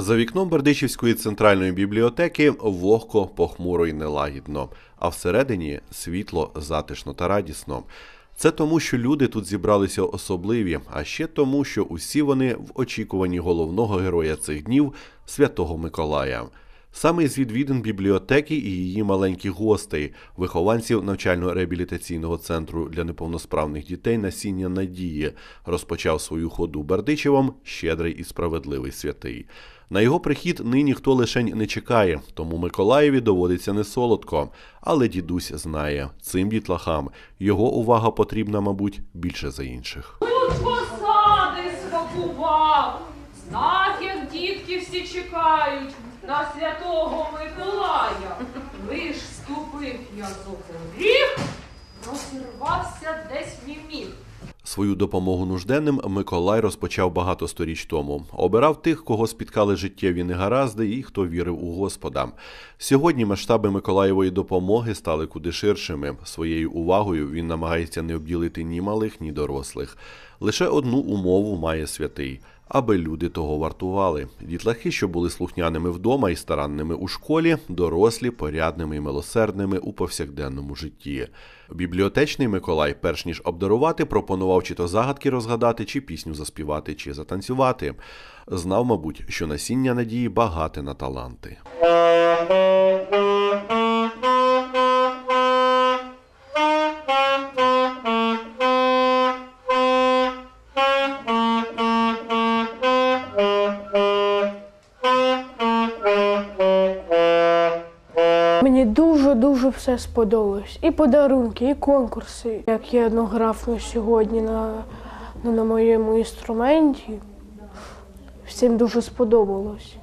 За вікном Бердичівської центральної бібліотеки вогко, похмуро й нелагідно, а всередині світло, затишно та радісно. Це тому, що люди тут зібралися особливі, а ще тому, що усі вони в очікуванні головного героя цих днів святого Миколая. Саме з відвідин бібліотеки і її маленьких гостей, вихованців навчально-реабілітаційного центру для неповносправних дітей насіння надії, розпочав свою ходу Бердичевом щедрий і справедливий святий. На його прихід нині хто лишень не чекає, тому Миколаєві доводиться не солодко. Але дідусь знає, цим дітлахам його увага потрібна, мабуть, більше за інших. Тут посади смакував. Знав, як дітки всі чекають на святого Миколая. Лиш ступив я за розірвався десь мій міг. Свою допомогу нужденним Миколай розпочав багато сторіч тому. Обирав тих, кого спіткали життєві негаразди, і хто вірив у Господа. Сьогодні масштаби Миколаєвої допомоги стали куди ширшими. Своєю увагою він намагається не обділити ні малих, ні дорослих. Лише одну умову має святий. Аби люди того вартували. Дітлахи, що були слухняними вдома і старанними у школі, дорослі, порядними і милосердними у повсякденному житті. Бібліотечний Миколай, перш ніж обдарувати, пропонував чи то загадки розгадати, чи пісню заспівати, чи затанцювати. Знав, мабуть, що насіння надії багате на таланти. Дуже-дуже все сподобалось. І подарунки, і конкурси. Як я ну, грав сьогодні на, на, на моєму інструменті. Всім дуже сподобалось.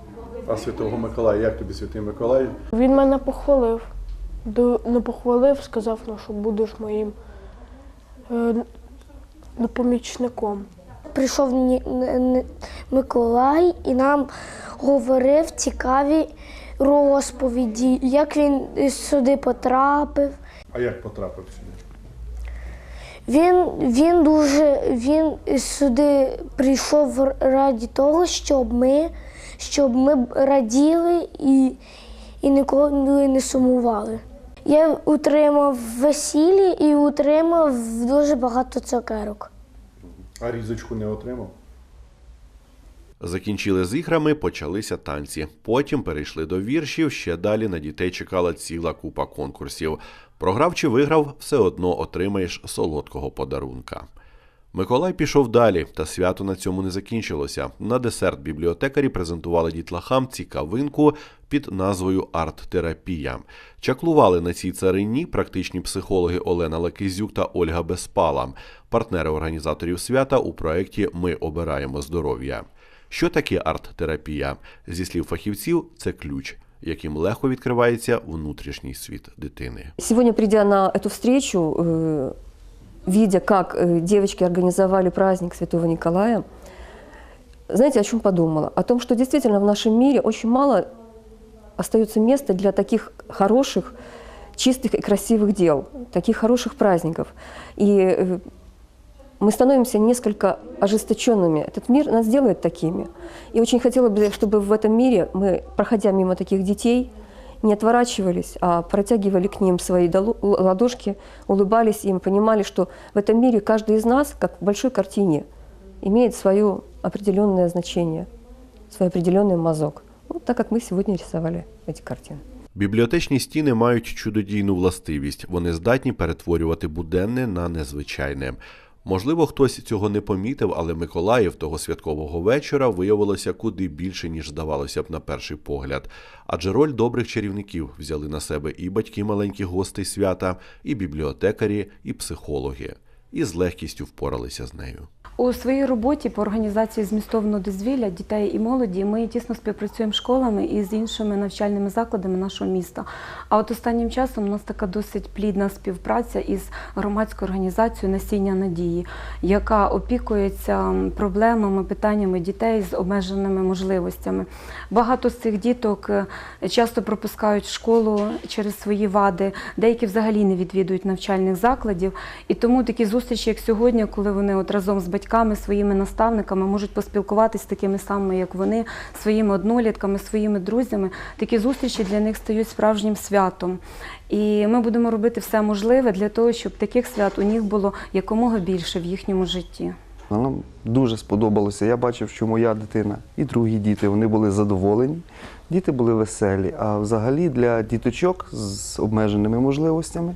А Святого Миколая, як тобі Святий Миколай? Він мене похвалив. Не похвалив, сказав, ну, що будеш моїм е, ну, помічником. Прийшов Миколай і нам говорив цікаві розповіді, як він сюди потрапив. А як потрапив сюди? Він, він дуже він сюди прийшов раді того, щоб ми, щоб ми раділи і, і ніколи не сумували. Я утримав весілля і утримав дуже багато цукерок. А різочку не отримав? Закінчили з іграми, почалися танці. Потім перейшли до віршів. Ще далі на дітей чекала ціла купа конкурсів. Програв чи виграв, все одно отримаєш солодкого подарунка. Миколай пішов далі, та свято на цьому не закінчилося. На десерт бібліотекарі презентували дітлахам цікавинку під назвою Арт-терапія. Чаклували на цій царині практичні психологи Олена Лакизюк та Ольга Безпала, партнери організаторів свята у проєкті Ми обираємо здоров'я. Що таке арт-терапія? Зі слів фахівців, це ключ, яким легко відкривається внутрішній світ дитини. Сегодня, придя на эту встречу, э, видя, как э, девочки организовали праздник Святого Николая, знаете, о чем подумала? О том, что действительно в нашем мире очень мало остается места для таких хороших, чистых и красивых дел, таких хороших праздников. И э, мы становимся несколько ожесточенными. Этот мир нас делает такими. И очень хотела бы, чтобы в этом мире мы, проходя мимо таких детей, не отворачивались, а протягивали к ним свои долу- ладошки, улыбались им, понимали, что в этом мире каждый из нас, как в большой картине, имеет свое определенное значение, свой определенный мазок. Вот так как мы сегодня рисовали эти картины. Бібліотечні стіни мають чудодійну властивість. Вони здатні перетворювати буденне на незвичайне. Можливо, хтось цього не помітив, але Миколаїв того святкового вечора виявилося куди більше, ніж здавалося б на перший погляд. Адже роль добрих чарівників взяли на себе і батьки маленьких гостей свята, і бібліотекарі, і психологи, і з легкістю впоралися з нею. У своїй роботі по організації змістовного дозвілля дітей і молоді ми тісно співпрацюємо з школами і з іншими навчальними закладами нашого міста. А от останнім часом у нас така досить плідна співпраця із громадською організацією Насіння надії, яка опікується проблемами, питаннями дітей з обмеженими можливостями. Багато з цих діток е, часто пропускають школу через свої вади, деякі взагалі не відвідують навчальних закладів. І тому такі зустрічі, як сьогодні, коли вони от разом з батьками батьками, своїми наставниками, можуть поспілкуватися такими самими, як вони, своїми однолітками, своїми друзями. Такі зустрічі для них стають справжнім святом. І ми будемо робити все можливе для того, щоб таких свят у них було якомога більше в їхньому житті. Нам дуже сподобалося. Я бачив, що моя дитина і другі діти вони були задоволені, діти були веселі. А взагалі для діточок з обмеженими можливостями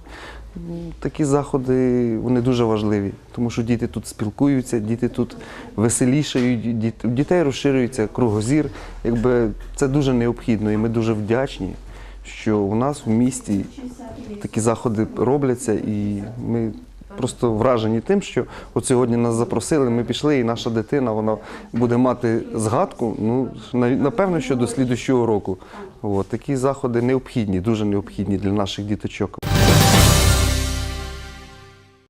такі заходи вони дуже важливі, тому що діти тут спілкуються, діти тут веселішають, діт- дітей розширюється кругозір. Якби це дуже необхідно, і ми дуже вдячні, що у нас в місті такі заходи робляться, і ми просто вражені тим, що от сьогодні нас запросили, ми пішли, і наша дитина вона буде мати згадку. Ну напевно, що до слідущого року. От, такі заходи необхідні, дуже необхідні для наших діточок.